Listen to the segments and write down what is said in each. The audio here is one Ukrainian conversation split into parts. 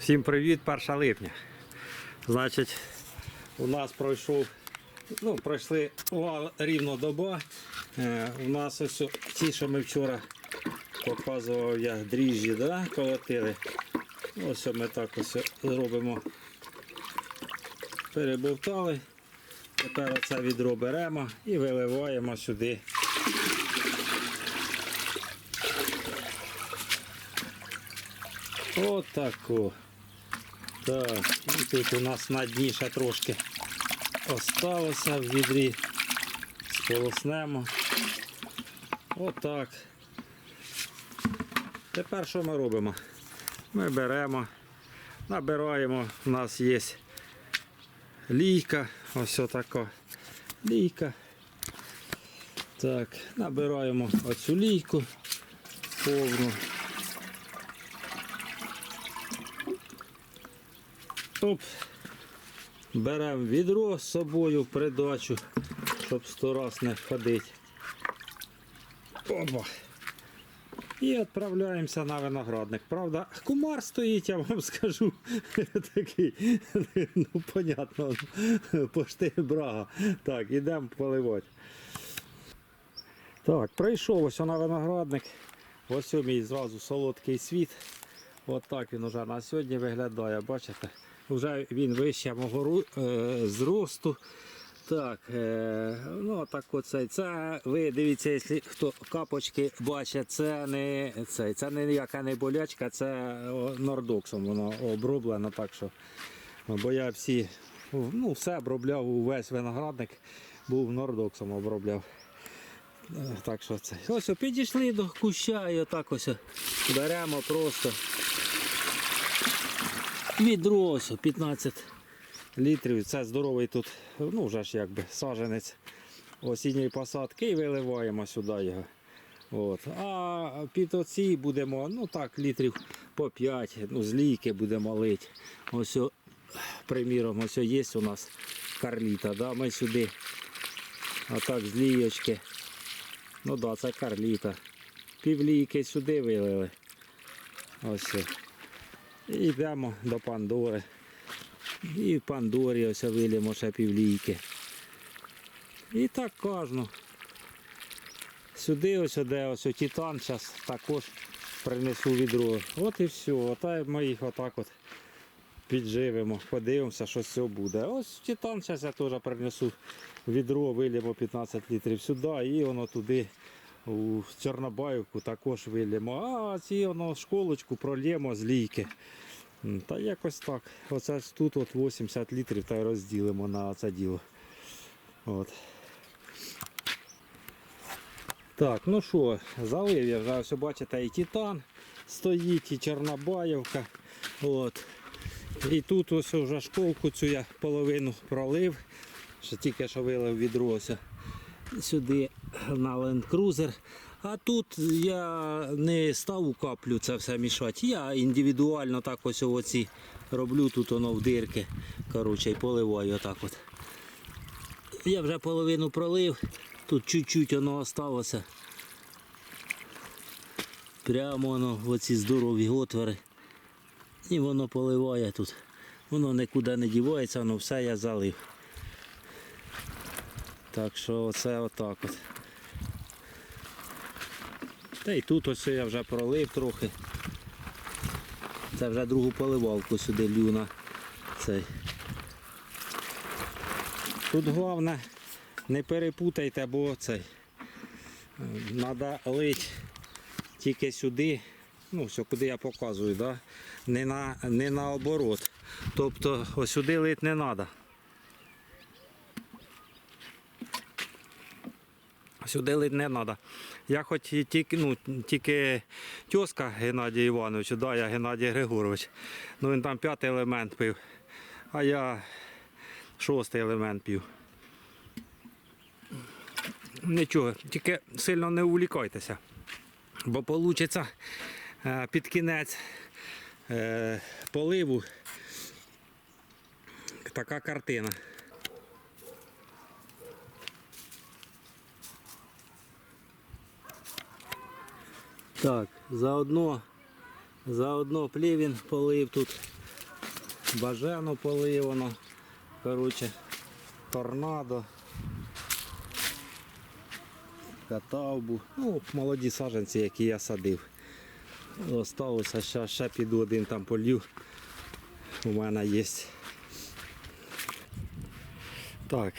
Всім привіт, 1 липня. Значить, у нас пройшов, ну, пройшли рівно доба. Е, у нас ось ті, що ми вчора показував я дріжджі, да, колотили. Ось ми так ось робимо. Перебовтали. Тепер оце відро беремо і виливаємо сюди. Отако. Так, і тут у нас на дні ще трошки осталося в відрі. Сполоснемо. Отак. Тепер що ми робимо? Ми беремо, набираємо, у нас є лійка, ось така лійка. Так, набираємо оцю лійку повну. Оп. Беремо відро з собою в придачу, щоб сто раз не ходити. Опа. І відправляємося на виноградник. Правда, кумар стоїть, я вам скажу. Такий, ну, понятно, пошти брага. Так, ідемо поливати. Так, прийшов ось на виноградник. Ось у мій зразу солодкий світ. От так він уже на сьогодні виглядає, бачите? Вже він вище мого е, зросту. Так, е, ну так оцей. Це ви дивіться, якщо хто капочки бачить, це не цей, це не ніяка не болячка, це нордоксом воно оброблено. Так що, бо я всі, ну, все обробляв, увесь виноградник був нордоксом обробляв. Е, Так що це. Ось підійшли до куща і отак ось беремо просто відро ось 15 літрів. Це здоровий тут, ну вже ж якби саженець осінньої посадки і виливаємо сюди його. От. А під оці будемо, ну так, літрів по 5, ну з будемо лити. Ось, приміром, ось є у нас карліта. Да? Ми сюди отак з лієчки. Ну так, да, це карліта. Півлійки сюди вилили. Ось. І йдемо до Пандори. І в Пандорі ось вилімо ще півлійки. І так кожну. Сюди ось де ось титан зараз також принесу відро. От і все. Ота ми їх отак от підживемо, подивимося, що з цього буде. Ось титан зараз я теж принесу відро, вилімо 15 літрів сюди і воно туди у Чорнобаївку також вилімо. А ці воно школочку прольємо з лійки. Та якось так. Оце ж тут от 80 літрів та й розділимо на це діло. От. Так, ну що, залив я вже ось бачите і Титан стоїть, і Чорнобаївка. От. І тут ось вже школку цю я половину пролив. Ще тільки що вилив відро ось сюди на Land Cruiser. А тут я не став у каплю це все мішати. Я індивідуально так ось оці роблю, тут воно в дирки. Коротше, і поливаю отак от. Я вже половину пролив, тут чуть-чуть воно осталося. Прямо воно в оці здорові отвори. І воно поливає тут. Воно нікуди не дівається, воно все я залив. Так що оце отак от. Та й тут ось я вже пролив трохи. Це вже другу поливалку сюди лью на цей. Тут головне не перепутайте, бо цей. Треба лити тільки сюди, ну все, куди я показую, да? не, на, не наоборот. Тобто ось сюди лити не треба. Сюди лить не треба. Я хоч тільки, ну, тільки тьоска Геннадій Іванович, да, я Геннадій Григорович. Ну він там п'ятий елемент пив, а я шостий елемент пив. Нічого, тільки сильно не увлікайтеся. Бо вийде під кінець е, поливу така картина. Так, заодно, заодно плівін полив тут бажену поливано. Коротше, торнадо. Катавбу. Ну, молоді саджанці, які я садив. Осталося, ще, ще піду один там полью. У мене є. Так,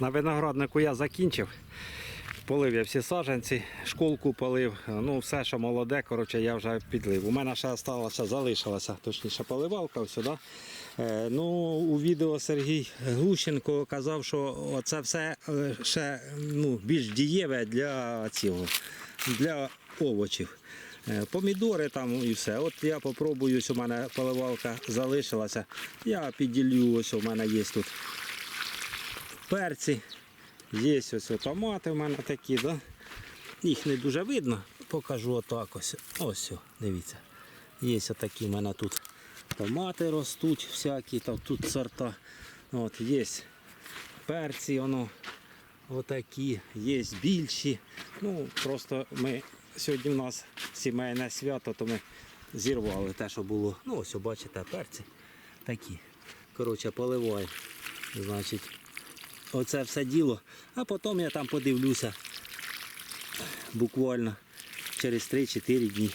на винограднику я закінчив. Полив я всі саджанці, школку полив, ну все, що молоде, коротше, я вже підлив. У мене ще сталося, залишилася, точніше, поливалка сюди. Е, ну, у відео Сергій Глущенко казав, що це все е, ще ну, більш дієве для цього, для овочів. Е, Помідори там і все. От я попробую, ось у мене поливалка залишилася. Я підділю, ось у мене є тут перці. Є ось томати в мене такі, да? їх не дуже видно. Покажу отак ось. Ось, дивіться. Є такі в мене тут томати ростуть, всякі, там тут сорта. От, є перці, воно отакі, є більші. Ну, просто ми сьогодні у нас сімейне свято, то ми зірвали те, що було. Ну, ось, бачите, перці такі. Коротше, поливаю. Значить, оце все діло. А потім я там подивлюся буквально через 3-4 дні.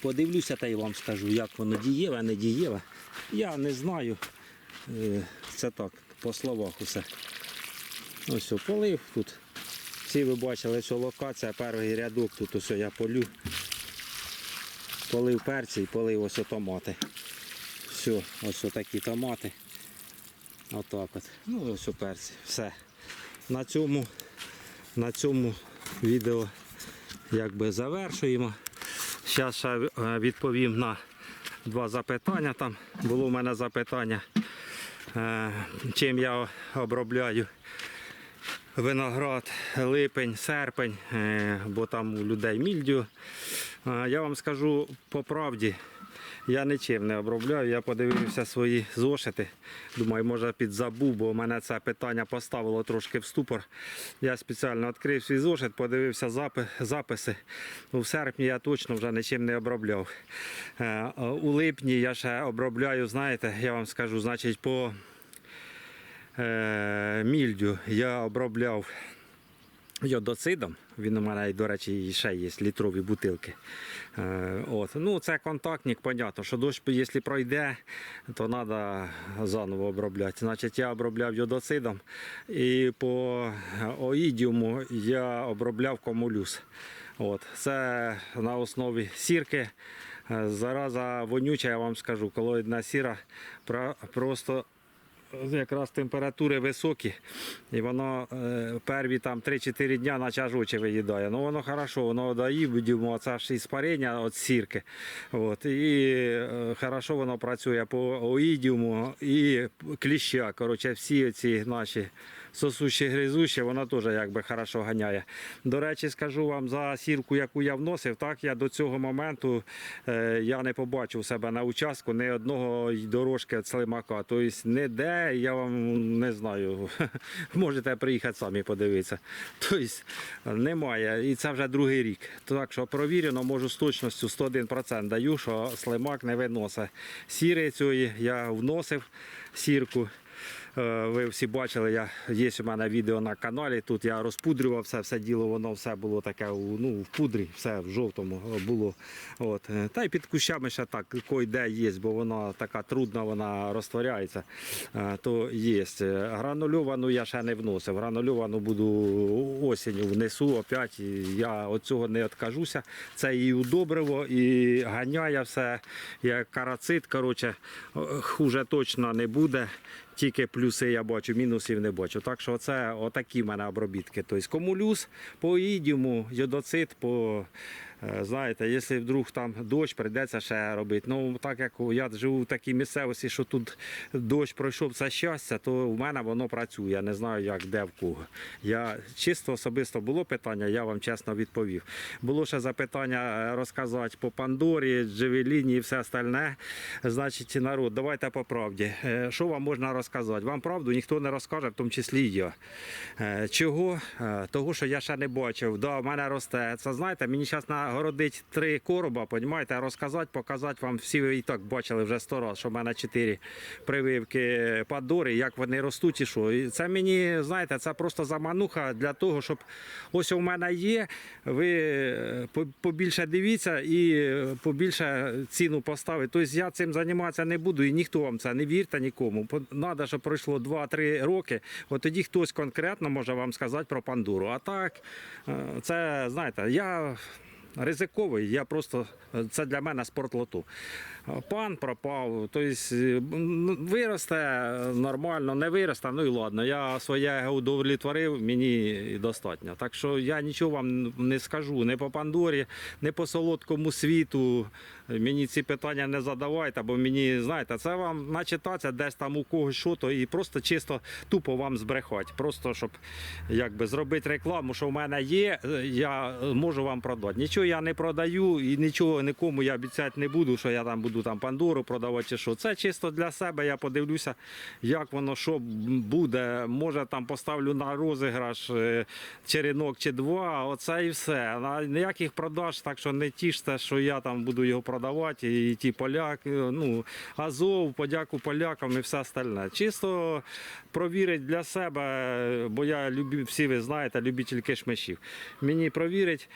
Подивлюся та й вам скажу, як воно дієве, не дієве. Я не знаю. Е, Це так, по словах усе. Ось полив тут. Всі ви бачили, що локація, перший рядок тут ось я полю. Полив перці і полив ось томати. Все, ось такі томати. Отак от. Ну ось перці. Все. На цьому, на цьому відео якби завершуємо. Зараз ще е, відповім на два запитання. Там було в мене запитання, е, чим я обробляю виноград, липень, серпень, е, бо там у людей мільдю. Я вам скажу по правді, я нічим не обробляю. Я подивився свої зошити. Думаю, може підзабув, бо мене це питання поставило трошки в ступор. Я спеціально відкрив свій зошит, подивився запи- записи. У серпні я точно вже нічим не обробляв. Е, У липні я ще обробляю, знаєте, я вам скажу, значить, по е, мільдю я обробляв йодоцидом. Він у мене, до речі, ще є літрові бутилки. Е, от. Ну, це контактник, понятно, що дощ, якщо пройде, то треба заново обробляти. Значить, я обробляв йодоцидом і по оїдіуму я обробляв комулюс. От. Це на основі сірки. Е, Зараза вонюча, я вам скажу, колоїдна сіра просто якраз температури високі, і воно е, перві там 3-4 дня наче аж виїдає. Ну воно хорошо, воно дає, будемо, це ж іспарення від сірки. От, і е, хорошо воно працює по оїдіуму і кліща. Коротше, всі ці наші сосущі гризущі, воно теж якби хорошо ганяє. До речі, скажу вам за сірку, яку я вносив, так я до цього моменту е, я не побачив себе на участку ні одного дорожки слимака. Тобто ніде, я вам не знаю, можете приїхати самі подивитися. Тобто немає. І це вже другий рік. Так що провірено, можу з точністю 101% даю, що слимак не виносить. Сіри цієї я вносив сірку. Е, Ви всі бачили, я, є у мене відео на каналі. Тут я розпудрював все, все діло, воно все було таке ну, в пудрі, все в жовтому було. От. Е, Та й під кущами ще так койде є, бо вона така трудна, вона розтворяється. Е, То є. Е, Гранульовану я ще не вносив. Гранульовану буду осінню внесу опять. Я від цього не відкажуся. Це і удобриво, і ганяє все, як карацит. Коротше, е, хуже точно не буде. Тільки плюси я бачу, мінусів не бачу. Так що це отакі в мене обробітки. Тобто комулюс по ідіуму, йодоцит по. Е, Знаєте, якщо вдруг там дощ, прийдеться ще робити. Ну, так як я живу в такій місцевості, що тут дощ пройшов це щастя, то в мене воно працює. Я не знаю, як де в кого. Я чисто особисто було питання, я вам чесно відповів. Було ще запитання е, розказати по Пандорі, Джевеліні і все остальне. Значить, народ, давайте по правді. Е, Що вам можна розказати? Вам правду ніхто не розкаже, в тому числі я. Чого? Того, що я ще не бачив. Да, в мене росте. Це знаєте, мені зараз на загородити три короба, понімаєте, розказати, показати вам. Всі ви і так бачили вже сто разів, що в мене чотири прививки падори, як вони ростуть і що. І це мені, знаєте, це просто замануха для того, щоб ось у мене є, ви е, побільше дивіться і е, побільше ціну поставити. Тобто я цим займатися не буду і ніхто вам це не вірте нікому. Треба, щоб пройшло 2-3 роки, от тоді хтось конкретно може вам сказати про пандуру. А так, е, це знаєте, я. Ризиковий, я просто це для мене спорт лоту. Пан пропав, тобто ну, виросте нормально, не виросте, ну і ладно. Я своє удовлетворив, мені достатньо. Так що я нічого вам не скажу, не по Пандорі, не по солодкому світу. Мені ці питання не задавайте, бо мені, знаєте, це вам начитатися десь там у когось що то і просто чисто тупо вам збрехати. Просто щоб якби зробити рекламу, що в мене є, е, я можу вам продати. Нічого я не продаю і нічого нікому я обіцяти не буду, що я там буду там Пандору продавати чи що. Це чисто для себе. Я подивлюся, як воно що буде. Може там поставлю на розіграш е, черенок чи два. Оце і все. Ніяких продаж, так що не тіште, що я там буду його продавати. І ті поляки, ну Азов, подяку полякам і все остальне. Чисто провірить для себе, бо я любі, всі ви знаєте, любитель кишмишів. Мені провірить.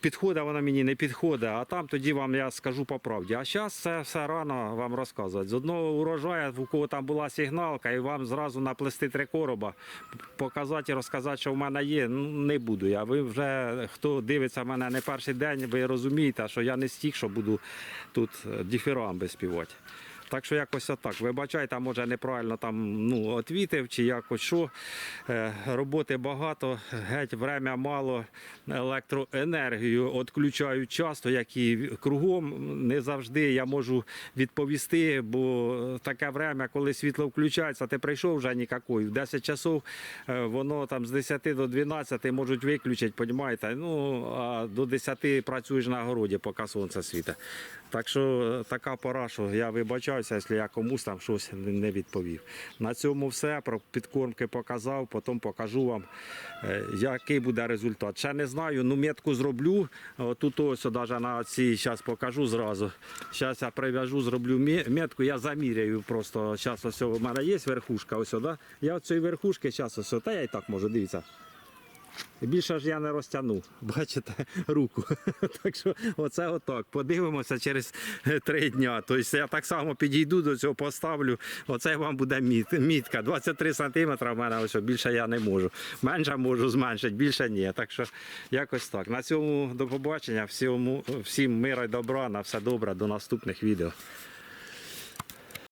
Підходить вона мені не підходить, а там тоді вам я скажу по правді. А зараз це все рано вам розказувати. З одного урожаю, у кого там була сигналка, і вам зразу наплести три короба, показати і розказати, що в мене є. Ну не буду я. Ви вже хто дивиться мене не перший день, ви розумієте, що я не стік, що буду тут е, співати. Так що якось отак. Вибачайте, може неправильно там ну, отвітив чи якось що. Е, роботи багато, геть время мало, електроенергію відключають часто, як і кругом. Не завжди я можу відповісти, бо таке время, коли світло включається, ти прийшов вже ніякої. В 10 часов е, воно там з 10 до 12 можуть виключити, понімаєте? Ну, а до 10 працюєш на городі, поки сонце світить. Так що е, така пора, що я вибачаюся, якщо я комусь там щось не- відповів. На цьому все. Про підкормки показав, потім покажу вам, е, який буде результат. Ще не знаю, ну метку зроблю. Тут ось навіть на цій зараз покажу зразу. Зараз я прив'яжу, зроблю метку, я заміряю просто. Зараз ось у мене є верхушка, ось, да? я цієї верхушки зараз ось, та я і так можу, дивіться. Більше ж я не розтягну, бачите, руку. так що оце отак. Подивимося через е, три дня. Тобто я так само підійду до цього, поставлю. Оце вам буде мітка. 23 сантиметри в мене ось, більше я не можу. Менше можу зменшити, більше ні. Так що якось так. На цьому до побачення. Всьому, всім мира і добра, на все добре, до наступних відео.